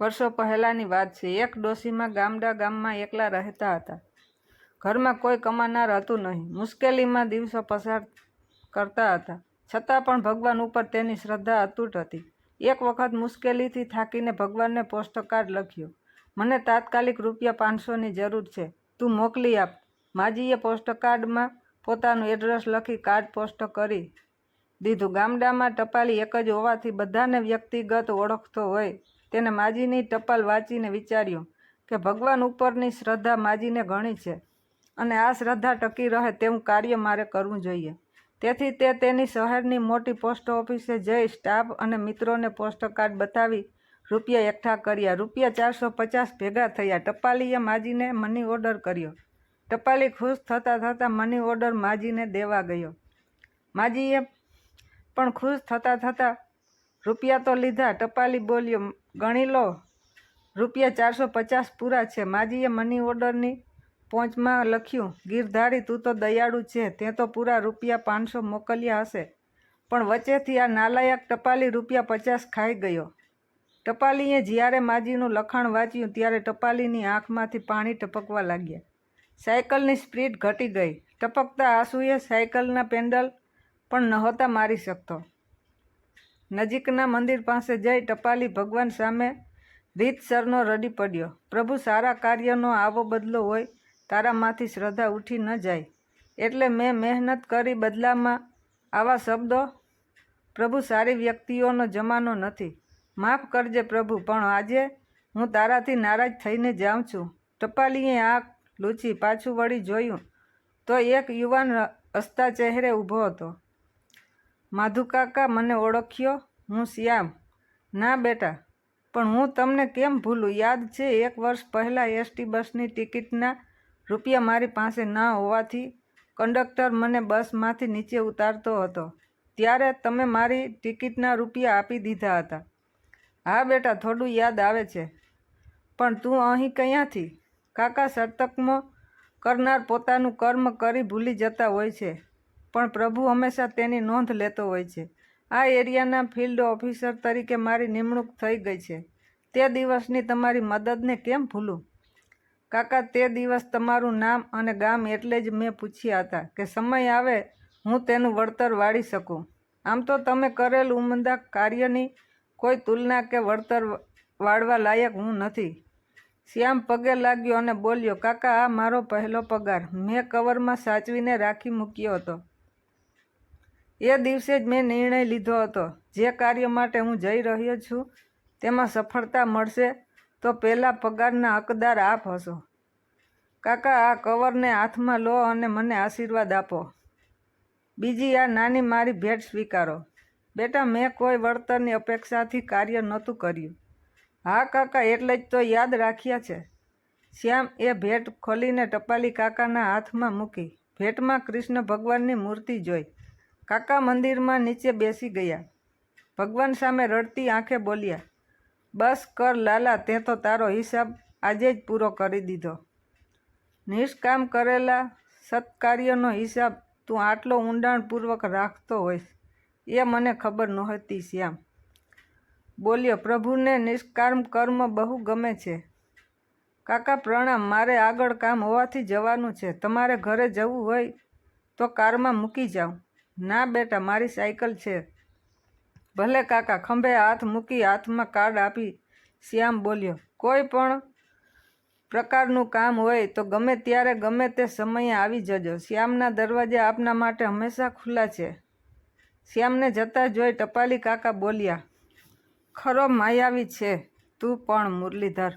વર્ષો પહેલાંની વાત છે. એક ડોશીમાં ગામડા ગામમાં એકલા રહેતા હતા. ઘરમાં કોઈ કમાનાર હતું નહીં. મુશ્કેલીમાં દિવસો પસાર કરતા હતા. છતાં પણ ભગવાન ઉપર તેની શ્રદ્ધા અતૂટ હતી. એક વખત મુશ્કેલીથી થાકીને ભગવાનને પોસ્ટકાર્ડ લખ્યો, મને તાત્કાલિક રૂપિયા પાંચસોની જરૂર છે. તું મોકલી આપ. માજીએ પોસ્ટકાર્ડમાં પોતાનું એડ્રેસ લખી કાર્ડ પોસ્ટ કરી દીધું. ગામડામાં ટપાલી એક જ હોવાથી બધાને વ્યક્તિગત ઓળખતો હોય. તેને માજીની ટપાલ વાંચીને વિચાર્યું કે ભગવાન ઉપરની શ્રદ્ધા માજીને ઘણી છે અને આ શ્રદ્ધા ટકી રહે તેવું કાર્ય મારે કરવું જોઈએ. તેથી તે તેની શહેરની મોટી પોસ્ટ ઓફિસે જઈ સ્ટાફ અને મિત્રોને પોસ્ટકાર્ડ બતાવી રૂપિયા એકઠા કર્યા. રૂપિયા ચારસો પચાસ ભેગા થયા. ટપાલીએ માજીને મની ઓર્ડર કર્યો. ટપાલી ખુશ થતાં થતાં મની ઓર્ડર માજીને દેવા ગયો. માજીએ પણ ખુશ થતાં થતાં રૂપિયા તો લીધા. ટપાલી બોલ્યો ગણી લો. રૂપિયા ચારસો પચાસ પૂરા છે. માજીએ મની ઓર્ડરની પહોંચમાં લખ્યું, ગીરધારી, તું તો દયાળુ છે. તે તો પૂરા રૂપિયા પાંચસો મોકલ્યા હશે. પણ વચ્ચેથી આ નાલાયક ટપાલી રૂપિયા પચાસ ખાઈ ગયો. ટપાલીએ જ્યારે માજીનું લખાણ વાંચ્યું, ત્યારે ટપાલીની આંખમાંથી પાણી ટપકવા લાગ્યા. સાયકલની સ્પીડ ઘટી ગઈ. ટપકતા આંસુએ સાયકલના પેન્ડલ પણ નહોતા મારી શકતો. નજીકના મંદિર પાસે જઈ ટપાલી ભગવાન સામે રીતસરનો રડી પડ્યો. પ્રભુ, સારા કાર્યનો આવો બદલો હોય, તારામાંથી શ્રદ્ધા ઉઠી ન જાય. એટલે મેં મહેનત કરી બદલામાં આવા શબ્દો? પ્રભુ, સારી વ્યક્તિઓનો જમાનો નથી. માફ કરજે પ્રભુ, પણ આજે હું તારાથી નારાજ થઈને જાઉં છું. ટપાલીએ આંખ લૂછી પાછું વળી જોયું તો એક યુવાન હસતા ચહેરે ઊભો હતો. માધુકાકા મને ઓળખ્યો? હું શ્યામ. ના બેટા, પણ હું તમને કેમ ભૂલું? યાદ છે, એક વર્ષ પહેલાં એસટી બસની ટિકિટના રૂપિયા મારી પાસે ન હોવાથી કંડક્ટર મને બસમાંથી નીચે ઉતારતો હતો. ત્યારે તમે મારી ટિકિટના રૂપિયા આપી દીધા હતા. હા બેટા, થોડું યાદ આવે છે. પણ તું અહીં ક્યાંથી? કાકા સતકમો કરનાર પોતાનું કર્મ કરી ભૂલી જતા હોય છે. પણ પ્રભુ હંમેશા તેની નોંધ લેતો હોય છે. આ એરિયાના ફિલ્ડ ઓફિસર તરીકે મારી નિમણૂક થઈ ગઈ છે. તે દિવસની તમારી મદદને કેમ ભૂલું? કાકા, તે દિવસ તમારું નામ અને ગામ એટલે જ મેં પૂછ્યા હતા કે સમય આવે, હું તેનું વળતર વાળી શકું. આમ તો તમે કરેલ ઉમદા કાર્યની કોઈ તુલના કે વળતર વાળવા લાયક હું નથી. શ્યામ પગે લાગ્યો અને બોલ્યો, કાકા, આ મારો પહેલો પગાર. મેં કવરમાં સાચવીને રાખી મૂક્યો હતો. એ દિવસે જ મેં નિર્ણય લીધો હતો. જે કાર્ય માટે હું જઈ રહ્યો છું, તેમાં સફળતા મળશે તો પહેલાં પગારના હકદાર આપ હશો. કાકા, આ કવરને હાથમાં લો અને મને આશીર્વાદ આપો. બીજી, આ નાની મારી ભેટ સ્વીકારો. બેટા, મેં કોઈ વળતરની અપેક્ષાથી કાર્ય નહોતું કર્યું. હા, કાકા, એટલે જ તો યાદ રાખ્યા છે. શ્યામ એ ભેટ ખોલીને ટપાલી કાકાના હાથમાં મૂકી. ભેટમાં કૃષ્ણ ભગવાનની મૂર્તિ જોઈ. કાકા મંદિરમાં નીચે બેસી ગયા. ભગવાન સામે રડતી આંખે બોલ્યા, બસ કર લાલા, તે તો તારો હિસાબ આજે જ પૂરો કરી દીધો. નિષ્કામ કરેલા સત્કાર્યનો હિસાબ તું આટલો ઊંડાણપૂર્વક રાખતો હોઈશ, એ મને ખબર નહોતી શ્યામ. બોલ્યો, પ્રભુને નિષ્કામ કર્મ બહુ ગમે છે. કાકા પ્રણામ, મારે આગળ કામ હોવાથી જવાનું છે. તમારે ઘરે જવું હોય તો કારમાં મૂકી જાઉં. ના બેટા, મારી સાયકલ છે. ભલે કાકા, ખંભે હાથ મૂકી હાથમાં કાર્ડ આપી શ્યામ બોલ્યો, કોઈ પણ પ્રકારનું કામ હોય તો ગમે ત્યારે ગમે તે સમયે આવી જજો. શ્યામના દરવાજા આપના માટે હંમેશા ખુલ્લા છે. શ્યામને જતા જોઈ ટપાલી કાકા બોલ્યા, ખરો, માયાવી છે. તું પણ મુરલીધર.